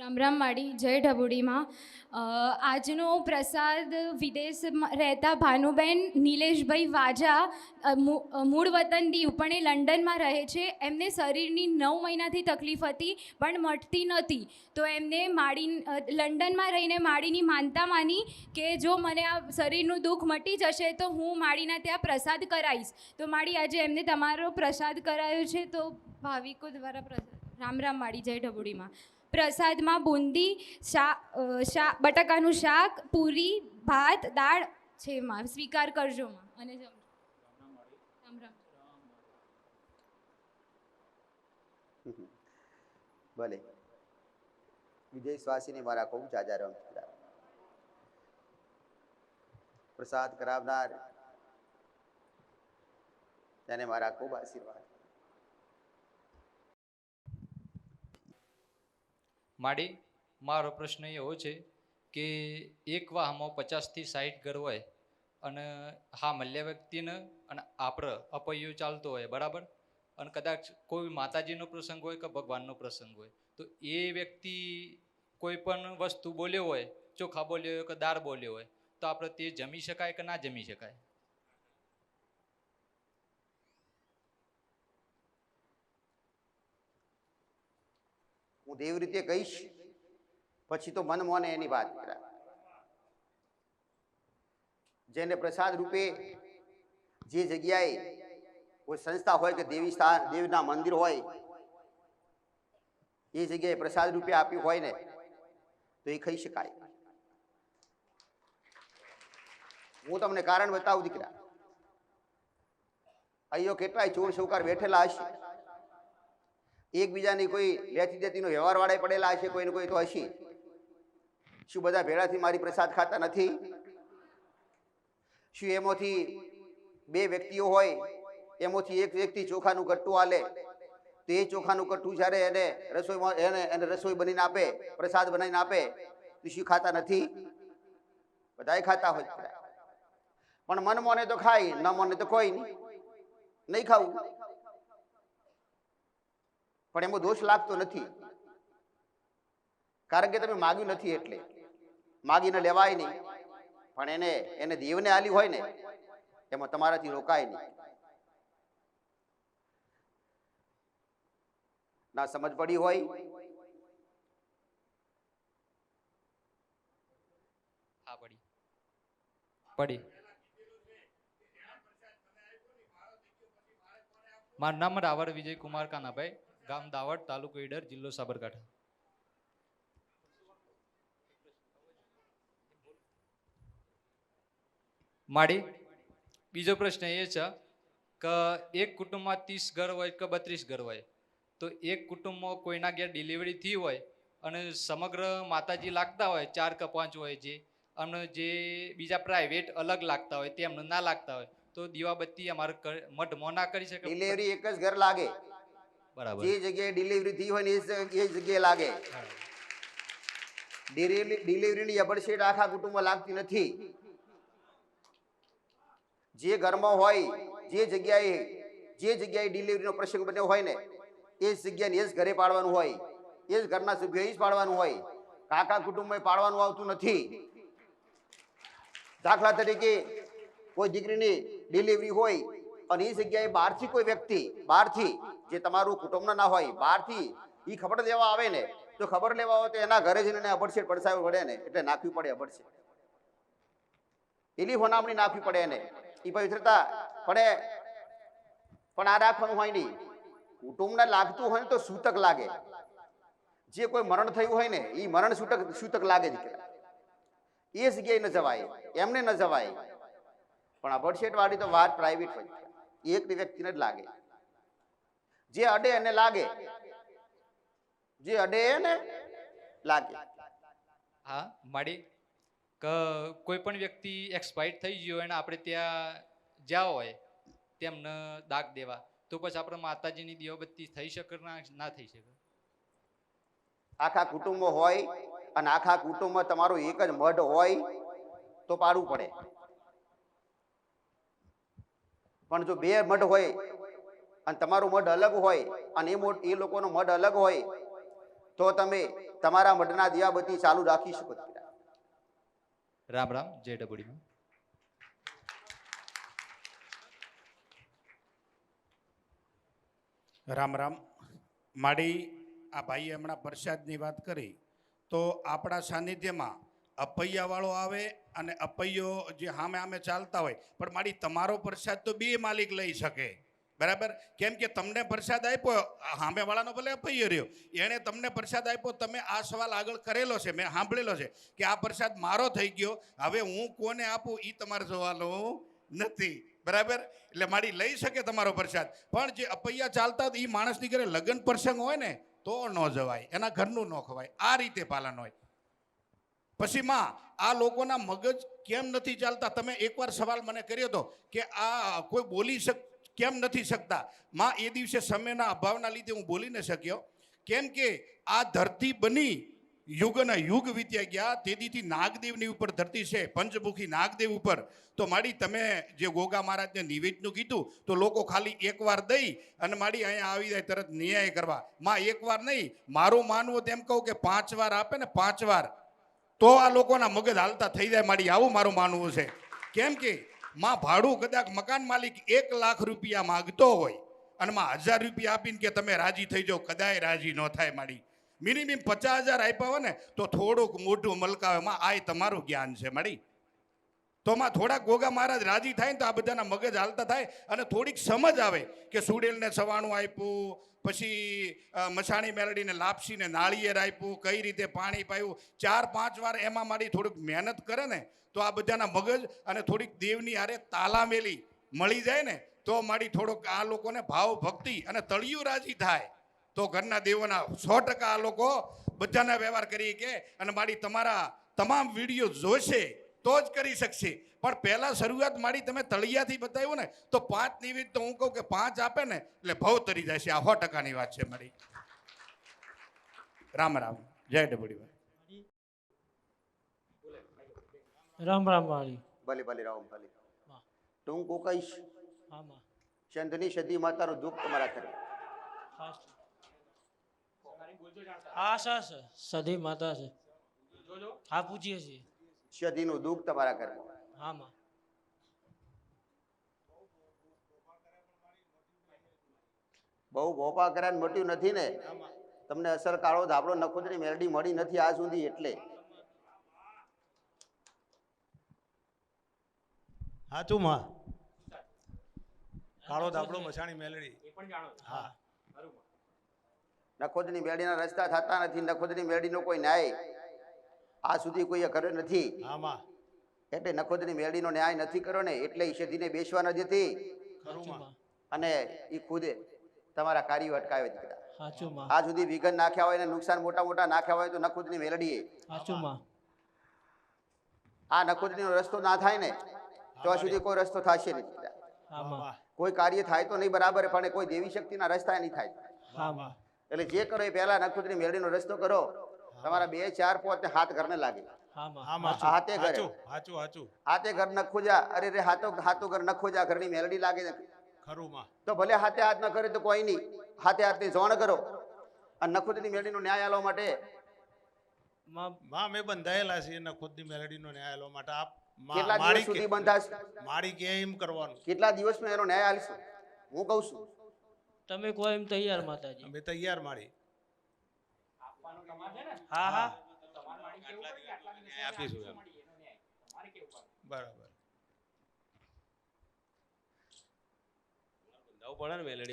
રામ રામ માડી જય ઢબુડીમાં. આજનો પ્રસાદ વિદેશમાં રહેતા ભાનુબેન નિલેશભાઈ વાજા મૂળ વતન દીવ પણ એ લંડનમાં રહે છે. એમને શરીરની નવ મહિનાથી તકલીફ હતી, પણ મટતી નહોતી. તો એમને માડી લંડનમાં રહીને માડીની માનતા માની કે જો મને આ શરીરનું દુઃખ મટી જશે, તો હું માડીના ત્યાં પ્રસાદ કરાવીશ તો માડી આજે એમને તમારો પ્રસાદ કરાયો છે, તો ભાવિકો દ્વારા પ્રસાદ. રામ રામ માડી જય ઢબુડીમાં. પ્રસાદમાં બુંદી, શા બટાકાનું શાક, પૂરી, ભાત, દાળ છે માં સ્વીકાર કરજો માં. અને રામ રામ ભલે. વિજય સ્વાસીને મારા ખૂબ જાજા રંગ પ્રસાદ કરાવનાર, તેને મારા ખૂબ આશીર્વાદ. માડી, મારો પ્રશ્ન એવો છે કે એક વાહમાં પચાસથી સાઠ ઘર હોય અને હા મલ્યા વ્યક્તિને અને આપણે અપૈયો ચાલતો હોય, બરાબર? અને કદાચ કોઈ માતાજીનો પ્રસંગ હોય કે ભગવાનનો પ્રસંગ હોય. તો એ વ્યક્તિ કોઈ પણ વસ્તુ બોલ્યો હોય, ચોખા બોલ્યો હોય કે દાળ બોલ્યો હોય, તો આપણે તે જમી શકાય કે ના જમી શકાય? હું દેવ રીતે કહીશ, પછી તો મન મોને એની વાત કરાય. જેને પ્રસાદ રૂપે જે જગ્યાએ કોઈ સંસ્થા હોય કે દેવી સ્થાન, દેવના મંદિર હોય, એ જગ્યાએ પ્રસાદ રૂપે આપ્યું હોય ને, તો એ ખાઈ શકાય. હું તમને કારણ બતાવું, દીકરા. અહીંયો કેટલાય ચોર સૌકાર બેઠેલા હશે. એકબીજાની કોઈ લેતી દેતીનો વ્યવહાર વાળા પડેલા હશે, કોઈને કોઈ તો હશે. શું બધા ભેળાથી મારી પ્રસાદ ખાતા નથી? શું એમાંથી બે વ્યક્તિઓ હોય, એમાંથી એક વ્યક્તિ ચોખાનું કટ્ટું આલે, તો એ ચોખાનું કટ્ટું જ્યારે એને રસોઈમાં એને એને રસોઈ બનીને આપે, પ્રસાદ બનાવીને આપે, તો શું ખાતા નથી? બધાય ખાતા હોય. પણ મન મોને તો ખાય, ન મોને તો કોઈ નહીં. નહીં ખાવું. પણ એમાં દોષ લાગતો નથી. કારણ કે તમે માગ્યું નથી એટલે. માગીને લેવાય નહીં. પણ એને એને દેવને આલી હોય ને, એમાં તમારાથી રોકાય નહીં. ના સમજ પડી હોય? હા, પડી. પડી. મારું નામ રાવર વિજય કુમાર કાનાભાઈ. ગામ દાવડ તાલુકો ઈડર, જિલ્લો સાબરકાંઠા. માડી, બીજો પ્રશ્ન એ છે કે એક કુટુંબમાં ત્રીસ ઘર હોય કે બત્રીસ ઘર હોય? તો એક કુટુંબમાં કોઈના ઘેર ડિલિવરી થઈ હોય અને સમગ્ર માતાજી લાગતા હોય, ચાર કે પાંચ હોય જે, અને જે બીજા પ્રાઇવેટ અલગ લાગતા હોય, તેમને ના લાગતા હોય, તો દીવાબત્તી અમારે મઢમાં ના કરી શકે ડિલિવરી એક જ ઘર લાગે. બરાબર. જે જગ્યાએ ડિલિવરી થઈ હોય ને એ જગ્યાએ લાગે. ડિલિવરીની અબડશેટ આખા કુટુંબમાં લાગતી નથી. જે ઘરમાં હોય જે જગ્યાએ જે જગ્યાએ ડિલિવરીનો પ્રસંગ બન્યો હોય ને એ જ જગ્યાને એ જ ઘરે પાડવાનું હોય. એ જ ઘરના સભ્યો એ જ પાડવાનું હોય. કાકા કુટુંબમાં પાડવાનું આવતું નથી. દાખલા તરીકે કોઈ દીકરીની ડિલિવરી હોય અને એ જગ્યાએ બહારથી કોઈ વ્યક્તિ બહારથી જે તમારું કુટુંબના ના હોય, બહારથી એ ખબર લેવા આવે ને, તો ખબર લેવા હોય તો એના ઘરે જઈને એને અબડશેટ પડસાવી પડે ને, એટલે નાખવી પડે અબડશેટ એની હોનામણી નાખવી પડે એને. એ પવિત્રતા પડે પણ આ રાખવાનું હોય નહીં. કુટુંબને લાગતું હોય ને તો સૂતક લાગે. જે કોઈ મરણ થયું હોય ને એ મરણ સૂતક સૂતક લાગે જ એ જગ્યાએ ન જવાય, એમને ન જવાય. પણ આ વાળી તો વાત પ્રાઇવેટ હોય. એક વ્યક્તિને જ લાગે. જે અડે એને લાગે. જે અડે એને લાગે. હા માડી કોઈ પણ વ્યક્તિ એક્સપાયર્ડ થઈ ગયો અને આપણે ત્યાં જ્યાં હોય તેમને દાગ દેવા. તો પછી આપણે માતાજીની દીવાબત્તી થઈ શકે ના ના થઈ શકે? આખા કુટુંબ હોય અને આખા કુટુંબમાં તમારો એક જ મઢ હોય તો પાડવું પડે. પણ જો બે મઢ હોય અને તમારું મઢ અલગ હોય અને એ મોટ એ લોકોનો મઢ અલગ હોય તો તમે તમારા મઢના દિયાબત્તી ચાલુ રાખી શકો રામ રામ જય ડબુડીમાં. રામ રામ. મારી આ ભાઈએ હમણાં પ્રસાદની વાત કરી તો આપણા સાનિધ્યમાં અપૈયાવાળો આવે અને અપૈયો જે સામે સામે ચાલતા હોય પણ મારી તમારો પ્રસાદ તો બે માલિક લઈ શકે. બરાબર? કેમ કે તમને પ્રસાદ આપ્યો સામેવાળાનો ભલે અપાઈ રહ્યો. એણે તમને પ્રસાદ આપ્યો, તમે આ સવાલ આગળ કરેલો છે, મેં સાંભળેલો છે કે આ પ્રસાદ મારો થઈ ગયો, હવે હું કોને આપું એ તમારે જોવાનો નથી. બરાબર? એટલે મારી લઈ શકે તમારો પ્રસાદ. પણ જે અપૈયા ચાલતા એ માણસની ઘરે લગ્ન પ્રસંગ હોય ને, તો ન જવાય. એના ઘરનું ન ખવાય. આ રીતે પાલન હોય. પછી માં, આ લોકોના મગજ કેમ નથી ચાલતા? તમે એકવાર સવાલ મને કર્યો હતો કે આ કોઈ બોલી શક કેમ નથી શકતા? માં એ દિવસે સમયના અભાવના લીધે હું બોલી ન શક્યો. કેમ કે આ ધરતી બની યુગના યુગ વીત્યા ગયા. તેદીથી નાગદેવની ઉપર ધરતી છે, પંચમુખી નાગદેવ ઉપર. તો માડી તમે જે ગોગા મહારાજને નિવેદનું કીધું, તો લોકો ખાલી એકવાર દઈ અને માડી અહીંયા આવી જાય તરત ન્યાય કરવા. માં એકવાર નહીં, મારું માનવું તેમ કહું કે પાંચ વાર આપે ને પાંચ વાર. તો આ લોકોના મગજ હાલતા થઈ જાય. માડી આવું મારું માનવું છે. કેમ કે માં ભાડું કદાચ મકાન માલિક એક લાખ રૂપિયા માગતો હોય અને માં હજાર રૂપિયા આપીને કે તમે રાજી થઈ જાઓ, કદાય રાજી ન થાય મારી. મિનિમમ પચાસ હજાર આપ્યા હોય ને, તો થોડુંક મોટું મલકાવે, માં આ તમારું જ્ઞાન છે મારી. તો માં થોડાક ગોગા મહારાજ રાજી થાય ને તો આ બધાના મગજ હાલતા થાય અને થોડીક સમજ આવે કે સુડેલને સવાણું આપ્યું, પછી મસાણી મેલડીને લાપસીને નાળિયેર આપ્યું, કઈ રીતે પાણી પાયું. ચાર, પાંચ વાર એમાં મારી થોડુંક મહેનત કરે ને તો આ બધાના મગજ અને થોડીક દેવની હારે તાલામેલી મળી જાય ને તો મારી થોડોક આ લોકોને ભાવ ભક્તિ અને તળિયું રાજી થાય. તો ઘરના દેવોના સો ટકા આ લોકો બધાના વ્યવહાર કરી કે અને મારી તમારા તમામ વીડિયો જોશે. તો જ કરી શકશે. પણ પહેલા શરૂઆત મારી તમે તળિયાથી બતાવ્યું ને તો પાંચ નિવેદ તો હું કહું કે પાંચ આપે ને એટલે ભાવ તરી જાય છે. આ સો ટકાની વાત છે મારી. રામ રામ. જય ડબડીભાઈ રામ રામ વાળી ભલે ભલે રામ ભલે. તો હું કહું કહીશ આમાં ચંદની સદી માતાનું દુઃખ તમારા કરે ખાસ હા સર સદી સધી માતા છે. હા પૂછીએ છીએ. સદીનું દુઃખ તમારા ઘરમાં. બહુ ભોપા કર્યા ને મટ્યું નથી ને? તમને અસર કાળો ધાબળો નખોદરી મેરડી મળી નથી આ સુધી એટલે. હાચું માં. કાળો ધાબળો મસાણી મેલડી. હા. નખોદની મેરડીના રસ્તા થતા નથી. નખોદની મેરડીનો કોઈ ન્યાય. આ સુધી કોઈએ કર્યો નથી. એટલે નખોદની મેળીનો ન્યાય નથી કર્યો ને એટલે એ બેસવા ન દેતી. અને એ ખુદે તમારા કાર્યો અટકાવે દીકરા આ સુધી વિઘન નાખ્યા હોય ને નુકસાન મોટા મોટા નાખ્યા હોય તો નખોદની મેલડીએ આ નખોદરીનો રસ્તો ના થાય ને તો સુધી કોઈ રસ્તો થશે નહીં દીકરા. કોઈ કાર્ય થાય તો નહીં બરાબર પણ કોઈ દેવી શક્તિના રસ્તા નહીં થાય. એટલે જે કરો એ પહેલા નખોદરી મેળડીનો રસ્તો કરો. તમારા બે ચાર પોતે હાથ ઘરને લાગે. હાથે કરે. હાચું હાચું હાચું. હાથે ઘર નખો જા અરે રે હાથો હાથો ઘર નખો જા ઘરની મેલડી લાગે ને ખરું માં. તો ભલે હાથે હાથ ન કરે તો કોઈ નહીં. હાથે હાથની જોણ કરો. અને નખોદરી મેળડીનો ન્યાય આલવા માટે માં. માં બંધાયેલા છે એના ખુદની મેલડીનો ન્યાય આલવા માટે. આપ કેટલા દિવસ મારી સુધી બંધાશે? મારી કે એમ કરવાનું. કેટલા દિવસમાં એનો ન્યાય આલશું? હું કહું છું. તમે કોઈ એમ તૈયાર માતાજી. અમે તૈયાર મારી. હા હા. આપીશું બરાબર.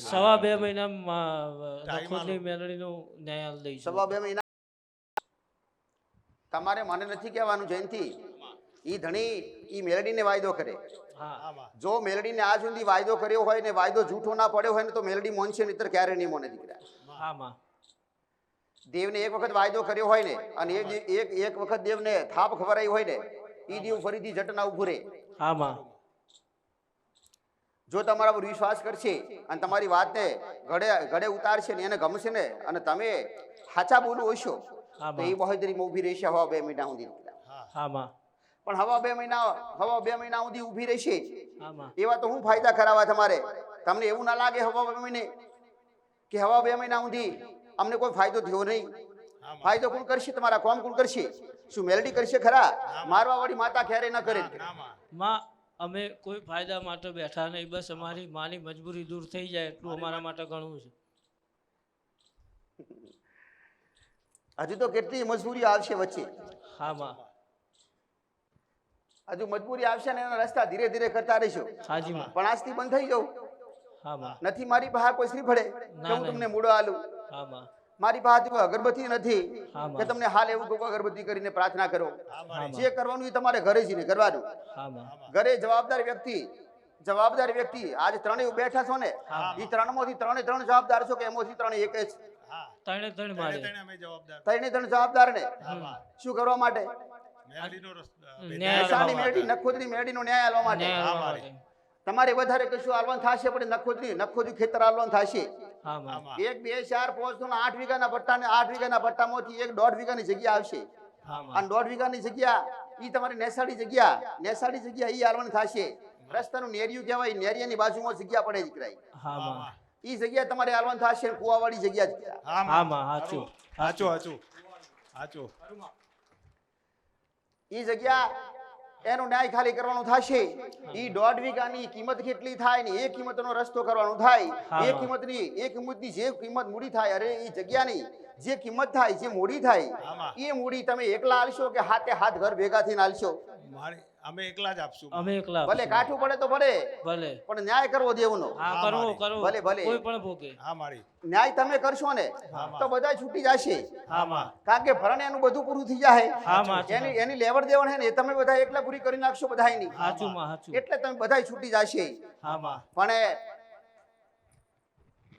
સવા બે મહિના Time નખોદની આલો. મેલડીનું ન્યાય આલી સવા બે મહિના. તમારે મને નથી કહેવાનું જયંતિ. ઈ ધણી ઈ મેલડીને વાયદો કરે. હા. હા માં જો મેલડીને આજ સુધી વાયદો કર્યો હોય ને વાયદો જૂઠો ના પડ્યો હોય ને તો મેલડી મોનશે નહીતર ક્યારે નહીં મોને દીકરા. આમાં દેવને એક વખત વાયદો કર્યો હોય ને અને એક દી- એક એક વખત દેવને થાપ ખવરાઈ હોય ને એ દેવ ફરીથી જટના ઉભું રહે. આમાં જો તમારા પર વિશ્વાસ કરશે અને તમારી વાતને ઘડે ઘડે ઉતારશે ને એને ગમશે ને અને તમે સાચા બોલું હશો તો એ બહોદરીમાં ઊભી રહેશે હવા બે મહિના સુધી. પણ હવા બે મહિના હવા બે મહિના સુધી ઊભી રહેશે. એવા તો હું ફાયદા કરાવવા તમારે. તમને એવું ના લાગે હવા બે મહિને કે હવા બે મહિના સુધી અમને કોઈ ફાયદો થયો નહીં. ફાયદો કોણ કરશે? તમારા કોમ કોણ કરશે? શું મેલડી કરશે ખરા? મારવા વાળી માતા ક્યારે ન કરે? માં. માં અમે કોઈ ફાયદા માટે બેઠા નહીં. બસ અમારી માની મજબૂરી દૂર થઈ જાય એટલું અમારા માટે ઘણું છે. હજુ તો કેટલી મજબૂરી આવશે વચ્ચે. હા માં. હજુ મજબૂરી આવશે ને એના રસ્તા ધીરે ધીરે કરતા રહીશું. હાજી માં. પણ આજથી બંધ થઈ જવું હા માં. નથી મારી પાસે કોઈ શ્રી ભળે હું તમને મૂડો આલું. હા મારી પાસે અગરબત્તી નથી કે તમને હાલ એવું કહું અગરબત્તી કરીને પ્રાર્થના કરો. જે કરવાનું એ તમારે ઘરે જઈને કરવાનું ઘરે જવાબદાર વ્યક્તિ જવાબદાર વ્યક્તિ આજે ત્રણેય બેઠા છો ને એ ત્રણમાંથી ત્રણે ત્રણ જવાબદાર છો કે એમાંથી ત્રણ એક જ? ત્રણે ત્રણ જવાબદાર. ત્રણે ત્રણ જવાબદાર ને શું કરવા માટે. નખોદરી મેળીનો ન્યાય આલવા માટે. તમારે વધારે કશું આલવાનું થશે પણ નખોદરી નખોદરી ખેતર આલવાનું થશે. એક બે ચાર પાંચ નો આઠ વીઘાના પટ્ટા ને આઠ વીઘાના પટ્ટામાંથી એક દોઢ વીઘાની જગ્યા આવશે. અને દોઢ દોઢ વીઘાની જગ્યા એ તમારી નેસાડી જગ્યા નેસાડી જગ્યા ઈ આલવાની થશે. રસ્તાનું નેરિયું કહેવાય નેરિયાની બાજુમાં જગ્યા પડે માં. ઈ જગ્યા તમારે આલવાની થશે ને કુવાવાળી જગ્યા જ સાચું સાચું સાચું હાચું, હાચું. હાચું. ઈ જગ્યા એનો ન્યાય ખાલી કરવાનો થશે. ઈ દોઢ વીઘાની કિંમત કેટલી થાય ને એ કિંમતનો રસ્તો કરવાનો થાય. એ કિંમતની એ કિંમતની જે કિંમત મૂડી થાય અરે એ જગ્યાની જે કિંમત થાય જે મૂડી થાય એ મૂડી તમે એકલા આલશો કે હાથે હાથ ઘર ભેગા થઈને આલશો અમે એકલા જ આપશું. અમે એકલા ભલે કાઠું પડે તો પડે ભલે. પણ ન્યાય કરવો દેવનો હા કરવો કરવો. ભલે, ભલે. કોઈ પણ ભોગે. હા મારી. ન્યાય તમે કરશો ને તો બધા છૂટી જશે. હા માં કારણ કે ભરણ એનું બધું પૂરું થઈ જાય હા માં એની એની લેવડ દેવડ હે ને એ તમે બધા એકલા પૂરી કરી નાખશો બધાયની. સાચું માં સાચું એટલે તમે બધા છૂટી જશે. હા માં. પણ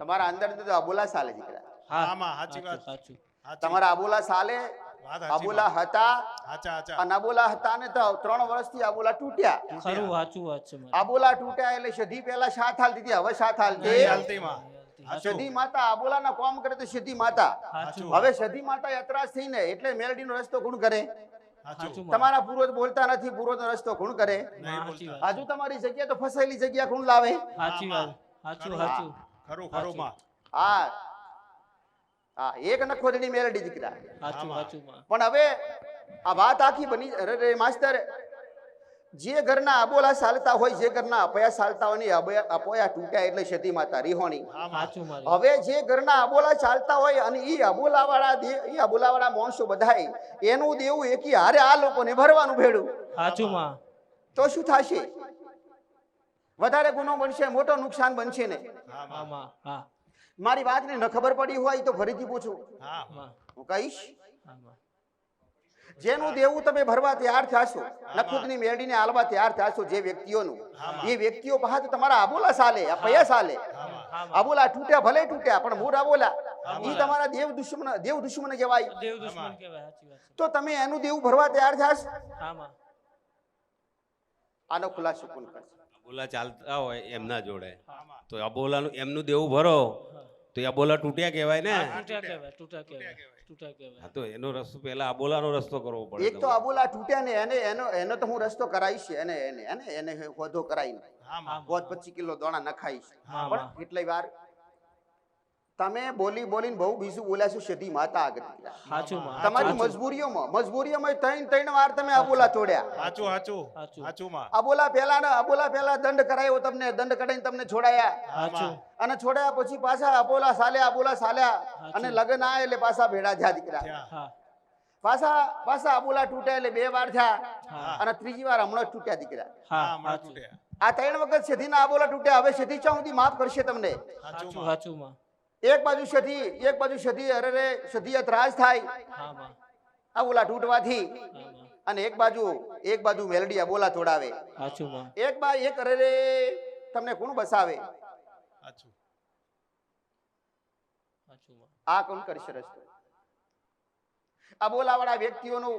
તમારા અંદર તો બોલા સાલે દીકરા. હા. હા, સાચી વાત. સાચું. તમારા અબોલા સાલે માં. હતા. અને અબોલા હતા ને તો ત્રણ વર્ષથી અબોલા તૂટ્યા. ખરું સાચું વાત છે મારી. તૂટ્યા એટલે સધી પહેલા સાથ હાલતી હતી હવે સાથ હાલતી. સધી માતા અબોલાના કોમ કરે તો સધી માતા. હવે સધી માતા યાત્રાશ થઈને એટલે મેલડીનો રસ્તો કોણ કરે. તમારા પૂર્વજ બોલતા નથી પૂર્વજનો રસ્તો કોણ કરે? હજુ તમારી જગ્યા તો ફસાયેલી જગ્યા કોણ લાવે? સાચી વાત. સાચું સાચું. ખરું ખરું હા. હા એક નખોદડી મેલડી દીકરા પણ હવે આ વાત આખી બની અરે રે માસ્તર જે ઘરના અબોલા ચાલતા હોય જે ઘરના અપયા ચાલતા હોય ને અપોયા તૂટ્યા એટલે સતી માતા રિહોણી. હવે જે ઘરના અબોલા ચાલતા હોય અને એ અબોલાવાળા વાળા એ અબોલાવાળા માણસો બધાય એનું દેવું એકી હારે આ લોકોને ભરવાનું ભેડું. સાચું માં તો શું થશે? વધારે ગુનો બનશે મોટો નુકસાન બનશે ને? હા હા. મારી વાતને ન ખબર પડી હોય તો ફરીથી પૂછું. હું. કહીશ? જેનું દેવું તમે ભરવા તૈયાર થશો નખુદની મેળીને આલવા તૈયાર થશો જે વ્યક્તિઓનું એ વ્યક્તિઓ પાસે તો તમારા આબોલા સાલે આ પૈયા ચાલે આબોલા તૂટ્યા ભલે તૂટ્યા પણ મૂળ આબોલા. એ તમારા દેવ દુશ્મન દેવ દુશ્મન કહેવાય. દેવ દુશ્મન તો તમે એનું દેવું ભરવા તૈયાર થશો? આનો ખુલાસો કોણ કરશે? અબોલા ચાલતા હોય એમના જોડે. તો અબોલાનું એમનું દેવું ભરો. તો એ અબોલા તૂટ્યા કહેવાય ને? તૂટ્યા કહેવાય તૂટ્યા કહેવાય તૂટ્યા કહેવાય. હા તો એનો રસ્તો પહેલા આબોલાનો રસ્તો કરવો પડે એક તો આબોલા તૂટ્યા ને એને એનો એનો તો હું રસ્તો કરાવીશ એને એને એને એને હોધો કરાવીને. હા હોદ પચીસ કિલો દોણા નખાઈશ. હા, પણ. કેટલી વાર તમે બોલી બોલીને બહુ બીજું બોલ્યા છો સીધી માતા આગળ. સાચું તમારી સાચું. મજબૂરીઓમાં મજબૂરીઓમાં ત્રણ ત્રણ વાર તમે અબોલા છોડ્યા. હાચું હાચું હાચું. હાચું માં આબોલા પહેલા ને દંડ કરાયો તમને દંડ કરાઈને તમને છોડાયા. સાચું. અને છોડાયા પછી પાછા અબોલા સાલ્યા અબોલા સાલ્યા. અને લગ્ન આ એટલે પાછા ભેડા થયા દીકરા. પાછા પાછા અબોલા તૂટ્યા એટલે બે વાર થયા. અને ત્રીજી વાર હમણાં જ તૂટ્યા દીકરા. હા હા હમણાં તૂટ્યા. આ ત્રણ વખત સધીના અબોલા તૂટ્યા. હવે સીધી ચા માફ કરશે તમને. સાચું સાચું માં એક બાજુ સધી એક બાજુ સધી અરે રે સધી ત્રાસ થાય. આ બોલા તૂટવાથી અને એક બાજુ એક બાજુ મેલડી બોલા તોડાવે. એક બા એક અરે રે તમને કોણ બસાવે? હાચું સાચું માં આ કોણ કરશે રસ્તો? આ બોલાવાળા વ્યક્તિઓનું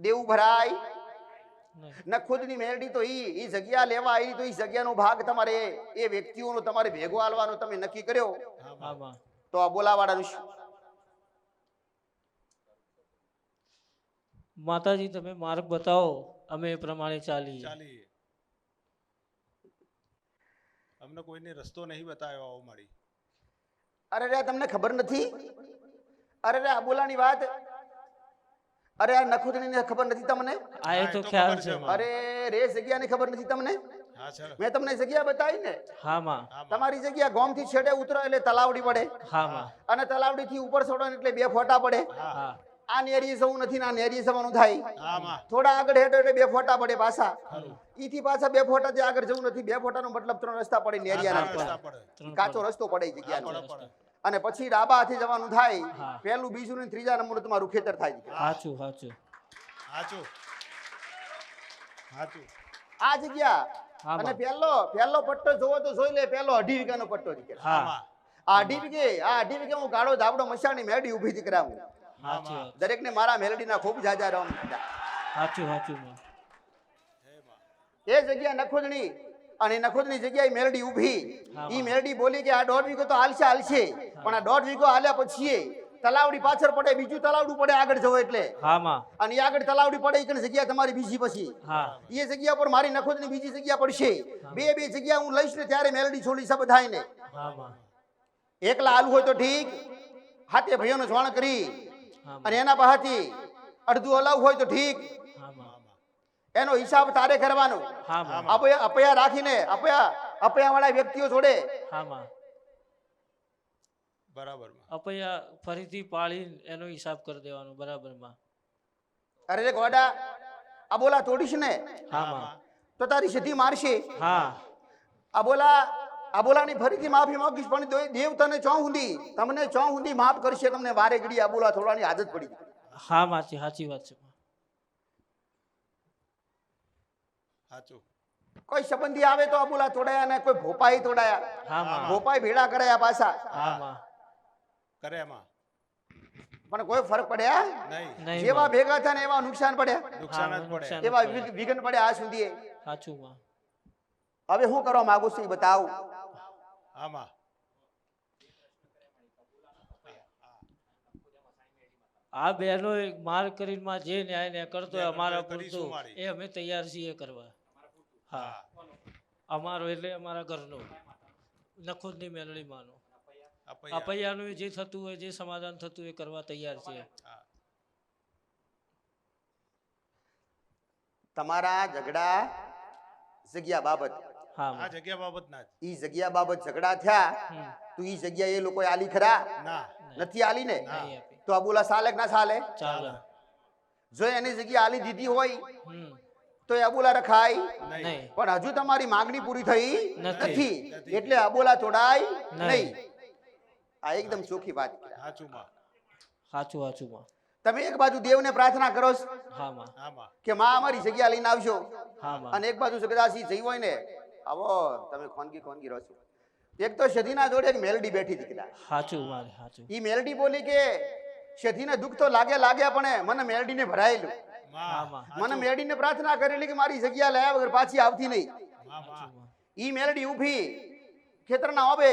દેવું ભરાય. નહીં. ખુદની મેરડી તો ઈ ઈ જગ્યા લેવા આવી તો ઈ જગ્યાનો ભાગ તમારે એ વ્યક્તિઓનો તમારે ભેગો આલવાનો તમે નક્કી કર્યો? તો આ બોલાવાળાનું શું? માતાજી તમે માર્ગ બતાવો. અમે એ પ્રમાણે ચાલીએ. ચાલીએ. અમને કોઈને રસ્તો નહીં બતાવ્યો આવો મારી. અરે રે તમને ખબર નથી? અરે રે આબોલાની વાત અરે આ નખોદણીને ખબર નથી તમને? આ એ તો ખ્યાલ છે અરે રે જગ્યાની ખબર નથી તમને? મેં તમને જગ્યા બતાવી ને. હા માં તમારી જગ્યા ગોમથી છેડે ઉતરો એટલે તલાવડી પડે હા માં અને તલાવડી થી ઉપર ચડો એટલે બે ફોટા પડે. હા. આ નેરી જવું નથી ના આ નેરીએ જવાનું થાય. થોડા આગળ હેઠળ એટલે બે ફોટા પડે પાછા. ઈથી પાછા બે ફોટા આગળ જવું નથી બે ફોટાનો મતલબ ત્રણ રસ્તા પડે નેરિયા કાચો રસ્તો પડે એ અને પછી ડાબા હાથે જવાનું થાય પેલું પહેલું બીજું ને ત્રીજા નંબર તમારું ખેતર થાય સાચું સાચું સાચું સાચું આ જગ્યા. અને. પહેલો પહેલો પટ્ટો જોવો તો જોઈ લે પહેલો અઢી વીઘાનો પટ્ટો દીકરા હા. આ અઢી વીઘે આ અઢી વીઘે હું ગાળો ધાબડો મસાણી મેડી ઊભી દીકરા હું વાત દરેકને મારા મેલડીના ખૂબ જાજા રામ. સાચું સાચું. એ જગ્યા નખોજણી અને નખોદની જગ્યાએ મેલડી ઊભી. હા, ઈ. મેલડી બોલી કે આ દોઢ વીઘો તો હાલશે હાલશે પણ આ દોઢ વીઘો હાલ્યા પછી તલાવડી પાછળ પડે બીજું તલાવડું પડે આગળ જવો એટલે. અને આગળ તલાવડી પડે ઈ જગ્યા તમારી બીજી પછી. એ જગ્યા પર મારી નખોદની બીજી જગ્યા પડશે. બે બે જગ્યા હું લઈશ ને ત્યારે મેલડી છોડી છે ને માં એકલા આલુ હોય તો ઠીક. હાથે ભાઈઓને જોણ કરી. અને એના પાસેથી અડધું અલાવ હોય તો ઠીક. એનો હિસાબ તારે કરવાનો. અપયા રાખીને અપયા અપયા વાળા વ્યક્તિઓ જોડે હા માં અપૈયા ફરીથી પાળી એનો હિસાબ કરી દેવાનો બરાબરમાં. અરે રે ગોડા આ બોલા તોડીશ ને? હા માં. તો તારી સીધી મારશે. હા. આ બોલા આ બોલાની ફરીથી માફી માંગીશ પણ દેવ તને ચો હુંદી? તમને ચો હુંદી માફ કરશે તમને વારે ઘડી આ બોલા થોડાની આદત પડી હા માસી સાચી વાત છે સાચું કોઈ સંબંધી આવે તો આ બોલા તોડાયા ને કોઈ ભોપાઈ તોડાયા. ભોપાઈ ભેડા કરાયા પાછા. હા માં. કરે એમાં. પણ કોઈ ફરક પડ્યા નહીં. જેવા ભેગા થયા ને એવા નુકસાન પડ્યા નુકસાન જ પડે. એવા વિઘન પડ્યા આ સુધી સાચું માં હવે હું કરવા માંગુ છું એ બતાવું. આમાં. આ બહેનો માર કરીને માં જે ન્યાય ને કરતો હોય અમારા પૂરતું. એ અમે તૈયાર છીએ કરવા. હા. અમારો એટલે અમારા ઘરનો. નખોદની મેળણી માનો. અપૈયાનું જે થતું હોય જે સમાધાન થતું એ કરવા તૈયાર છે. તમારા ઝઘડા જગ્યા બાબત. આ જગ્યા બાબત ના ઈ જગ્યા બાબત ઝઘડા થયા તો ઈ જગ્યા એ લોકો આલી ખરા? ના. નથી આલી ને. ના. નહીં આપી. તો આ બોલા સાલે ના સાલે? જો એની જગ્યા આલી દીધી હોય તો એ અબોલા રખાય? નહીં. પણ હજુ તમારી માંગણી પૂરી થઈ નથી. નથી. એટલે અબોલા તોડાય નહીં. આ એકદમ ચોખ્ખી વાત કીધી. સાચું સાચું સાચું માં તમે એક બાજુ દેવને પ્રાર્થના કરો છો હા માં કે માં અમારી જગ્યા લઈને હા માં અને એક બાજુ સગદાસી જઈ હોય ને આવો તમે ખોનગી ખોનગી રહો છો. એક તો સધીના જોડે એક મેલડી બેઠી સાચું મારે સાચું ઈ મેલડી બોલી કે શધીને દુઃખ તો લાગે લાગ્યા પણ મને મેલડીને ભરાયેલું. મને માં ને મને મેલડીને પ્રાર્થના કરેલી કે મારી જગ્યા લાયા વગર પાછી આવતી નહીં. ઈ મેલડી ઊભી ખેતરના ઓબે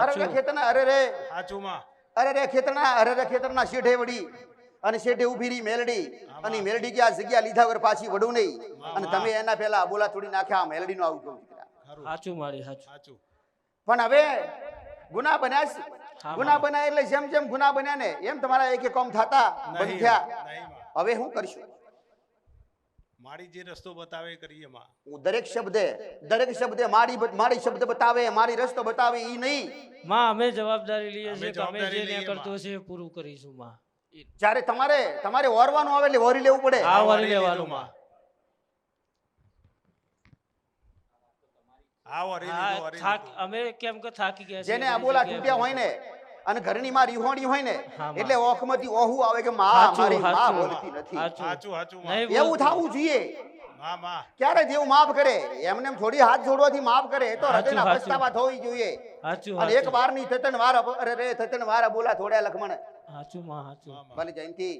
અરે રે ના ખેતરના અરે રે. હાચુમાં અરે રે ખેતરના અરે રે ખેતરના શેઢે વડી અને શેઢે ઊભી રહી મેલડી. અને મેલડી કે આ જગ્યા લીધા વગર પાછી વડું નહીં. અને તમે એના પહેલા બોલા થોડી નાખ્યા આ મેલડીનો આવું કહું હાચું મારી સાચું પણ હવે ગુના બન્યા છે. ગુના. બન્યા એટલે જેમ જેમ ગુના બન્યા ને એમ તમારા એક એક કોમ થતા બંધ થયા. હવે હું કરશું? મારી જે રસ્તો બતાવે કરીએ માં. હું દરેક શબ્દે દરેક શબ્દે મારી મારી શબ્દ બતાવે મારી રસ્તો બતાવે ઈ નહીં. માં અમે જવાબદારી લઈએ છીએ કે અમે જે ન્યા કરતો છે પૂરું કરીશું માં. જ્યારે તમારે તમારે ઓરવાનું આવે એટલે ઓરી લેવું પડે. હા ઓરી લેવાનું માં. હા ઓરી થાક અમે કેમ કે થાકી ગયા જેને આ બોલા તૂટ્યા હોય ને અને ઘરની માં રીહોણી હોય ને. એટલે ઓખમાંથી ઓહું આવે કે માં મારી માં બોલતી નથી. એવું થવું જોઈએ. માં માં. ક્યારે દેવ માફ કરે? એમને થોડી હાથ જોડવાથી માફ કરે તો હૃદયના પસ્તાવા થવી જોઈએ. અને એક વારની થતન વાર અરે રે થતન વાર બોલા થોડા લખમણ. સાચું માં માં. ભલે જયંતિ.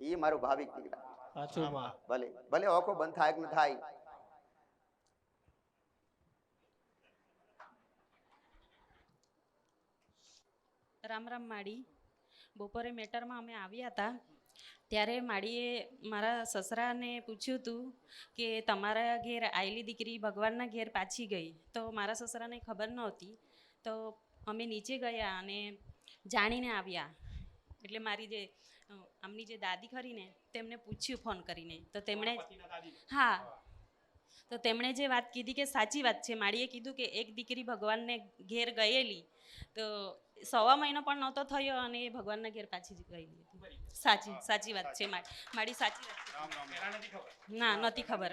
એ મારું ભાવિક દીકરા. સાચું માં. ભલે ભલે ઓકો બંધ થાય કે ન થાય. રામ રામ માડી. બપોરે મેટરમાં અમે આવ્યા હતા. ત્યારે માડીએ મારા સસરાને પૂછ્યું હતું કે તમારા ઘેર આયેલી દીકરી ભગવાનના ઘેર પાછી ગઈ? તો મારા સસરાને ખબર નહોતી. તો અમે નીચે ગયા અને જાણીને આવ્યા. એટલે મારી જે આમની જે દાદી ખરી ને તેમને પૂછ્યું ફોન કરીને. તો તેમણે હા. તો તેમણે જે વાત કીધી કે સાચી વાત છે. માળીએ કીધું કે એક દીકરી ભગવાનને ઘેર ગયેલી. તો સવા મહિનો પણ નહોતો થયો અને એ ભગવાનના ઘેર પાછી ગઈ હતી. સાચી સાચી વાત છે મારી સાચી ના નહોતી ખબર.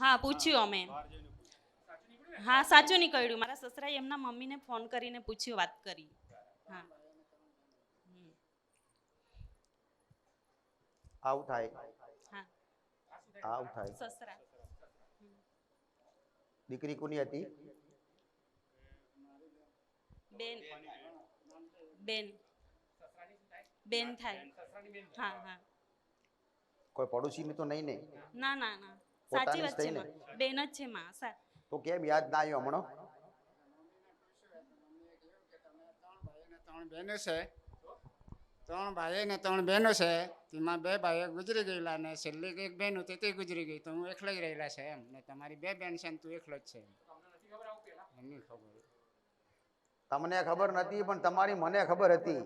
હા પૂછ્યું અમે. હા સાચું નીકળ્યું. મારા સસરાએ એમના મમ્મીને ફોન કરીને પૂછ્યું વાત કરી. હા. આવું થાય હા. આવું થાય સસરા. દીકરી કોની હતી? બેન. બેન બેન. થાય? હા હા. કોઈ પડોશીની તો નહીં ને? ના ના ના. સાચી વાત છે ને? બેન જ છે માં. સા તો કેમ યાદ ના આવ્યો હમણો? ત્રણ બહેનો છે ત્રણ ભાઈ ને ત્રણ બહેનો છે. તેમાં બે ભાઈઓ ગુજરી ગયેલા ને છેલ્લી એક બહેન હતી તે ગુજરી ગઈ. તો હું એકલો જ રહેલા છે એમ. ને તમારી બે બેન છે ને તું એકલો જ છે એમ. એમની ખબર. તમને ખબર નથી પણ તમારી મને ખબર હતી.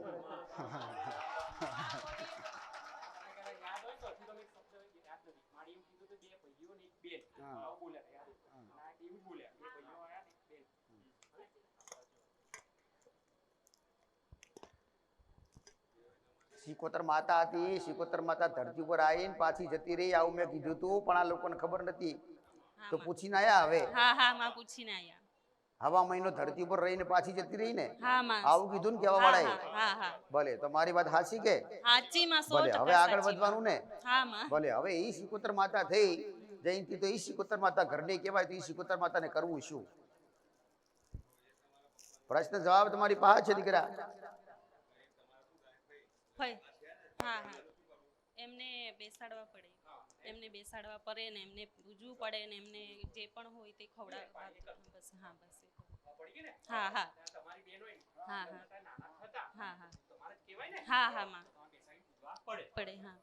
શિકોતર માતા હતી શિકોતર માતા ધરતી ઉપર આવીને પાછી જતી રહી આવું મેં કીધું તું પણ આ લોકોને ખબર નથી તો પૂછીને આયા હવે? હા હા માં પૂછીને આયા. હવા મહિનો ધરતી ઉપર રહીને પાછી જતી રહી ને આવું કીધું ને કેવા હા ભલે તો મારી વાત હાચી કે? ભલે હવે આગળ વધવાનું ને? ભલે હવે ઈ શિકોતર માતા થઈ જયંતિ તો ઈ શિકોતર માતા ઘરની કહેવાય તો ઈ શિકોતર માતાને કરવું શું? પ્રશ્ન જવાબ તમારી પાસે છે દીકરા? એમને બેસાડવા પડે. એમને બેસાડવા પડે ને એમને પૂજવું પડે ને એમને જે પણ હોય તે ખવડાવવા બસ હા બસ. હા હા. હા હા. હા હા. હા હા માં. પડે હા.